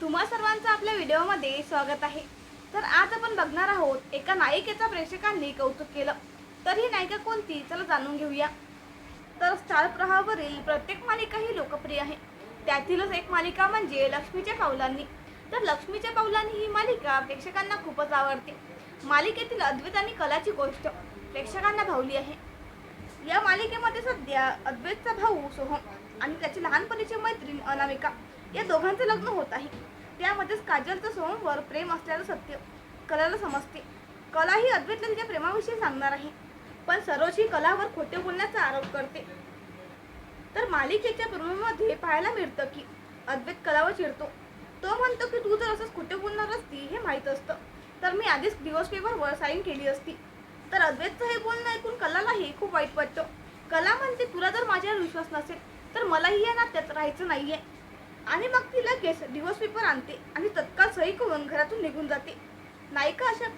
तुम्हा सर्वांचं आपल्या व्हिडिओमध्ये स्वागत आहे. तर आज आपण बघणार आहोत एका नायिकेचा प्रेक्षकांनी कौतुक केलं. तर ही नायिका कोणती? चला जाणून घेऊया. तर स्टार प्रवाहावरील प्रत्येक मालिका ही लोकप्रिय आहे. त्यातीलच एक मालिका म्हणजे लक्ष्मीच्या पावलांनी. तर लक्ष्मीच्या पावलांनी ही मालिका प्रेक्षकांना खूपच आवडते. मालिकेतील अद्वैत आणि कलाची गोष्ट प्रेक्षकांना भावली आहे. या मालिकेमध्ये सध्या अद्वैतचा भाऊ सोहम आणि त्याची लहानपणीची मैत्रीण अनामिका. या दोघांचे लग्न होत आहे. त्यामध्येच काजलचं सोमवर प्रेम असल्याचं सत्य कलाला समजते. कला ही अद्वैतला तिच्या प्रेमाविषयी सांगणार आहे. पण सरोज ही कलावर खोटे बोलण्याचा आरोप करते. तर मालिकेच्या प्रोमोमध्ये पाहायला मिळतं की अद्वैत कलावर चिडतो. तो म्हणतो की तू जर असंच खोटे बोलणार असती हे माहीत असतं. तर मी आधीच डिवोर्स पेपरवर साईन केली असती. तर अद्वैतचं हे बोलणं ऐकून कलालाही खूप वाईट वाटतं. कला म्हणते तुला जर माझ्यावर विश्वास नसेल तर मलाही या नात्यात राहायचं नाही आहे आणि मग ती लगेच डिवोर्स पेपर आणते आणि तत्काळ सही करून घरातून निघून जाते. नायिका अशा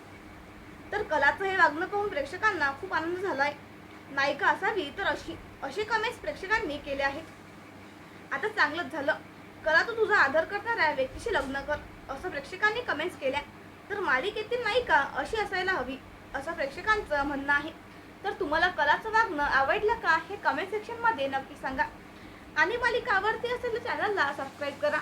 तर कलाचं हे वागणं पाहून प्रेक्षकांना खूप आनंद झालाय. नायिका असावी तर अशी असे कमेंट्स प्रेक्षकांनी केले आहेत. आता चांगलंच झालं. कला तू तुझा आदर करणाऱ्या व्यक्तीशी लग्न कर असं प्रेक्षकांनी कमेंट्स केल्या. तर मालिकेतील नायिका अशी असायला हवी असं प्रेक्षकांचं म्हणणं आहे. तर तुम्हाला कलाचं वागणं आवडलं का हे कमेंट सेक्शनमध्ये नक्की सांगा. आणि मालिका आवडती असेल तर चॅनलला सबस्क्राईब करा.